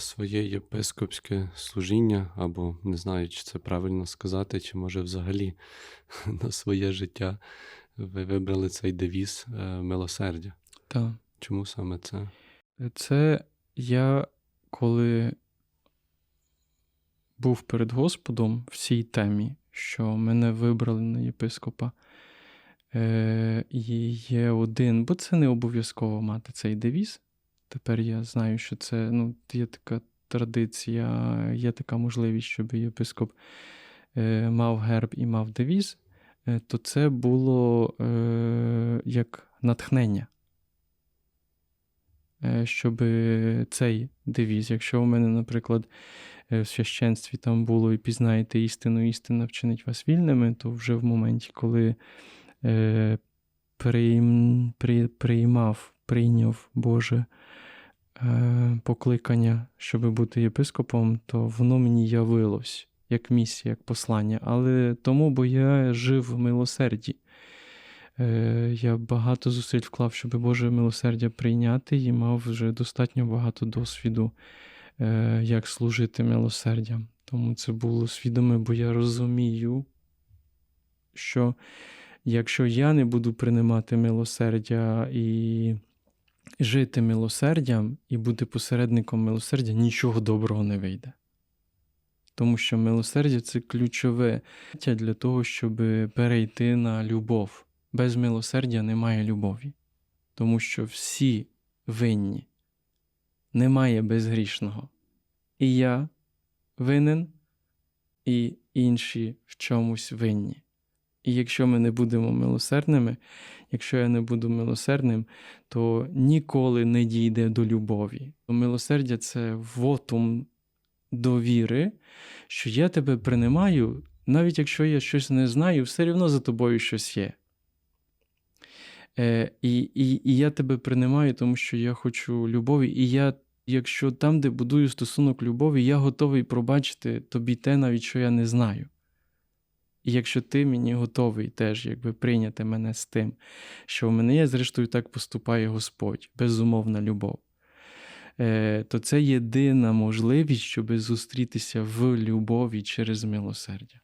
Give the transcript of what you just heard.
своє єпископське служіння, або не знаю, чи це правильно сказати, чи може взагалі на своє життя ви вибрали цей девіз е, милосердя. Так. Чому саме це? Це я коли був перед Господом в цій темі, що мене вибрали на єпископа. Е, є один, бо це не обов'язково мати цей девіз. Тепер я знаю, що це ну, є така традиція, є така можливість, щоб єпископ е, мав герб і мав девіз, е, то це було е, як натхнення. Щоб цей девіз, якщо у мене, наприклад, в священстві там було і пізнаєте істину, істина вчинить вас вільними, то вже в моменті, коли прийм, при, приймав, прийняв Боже покликання, щоб бути єпископом, то воно мені явилось як місія, як послання. Але тому, бо я жив в милосерді. Е, Я багато зусиль вклав, щоб Боже милосердя прийняти, і мав вже достатньо багато досвіду, е, як служити милосердям. Тому це було свідоме, бо я розумію, що якщо я не буду приймати милосердя і жити милосердям, і бути посередником милосердя, нічого доброго не вийде. Тому що милосердя це ключове для того, щоб перейти на любов. Без милосердя немає любові, тому що всі винні, немає безгрішного. І я винен, і інші в чомусь винні. І якщо ми не будемо милосердними, якщо я не буду милосердним, то ніколи не дійде до любові. Милосердя це вотум довіри, що я тебе приймаю, навіть якщо я щось не знаю, все одно за тобою щось є. Е, і, і, і я тебе приймаю, тому що я хочу любові. І я, якщо там, де будую стосунок любові, я готовий пробачити тобі те, навіть що я не знаю. І якщо ти мені готовий теж якби прийняти мене з тим, що в мене є, зрештою, так поступає Господь, безумовна любов, е, то це єдина можливість, щоб зустрітися в любові через милосердя.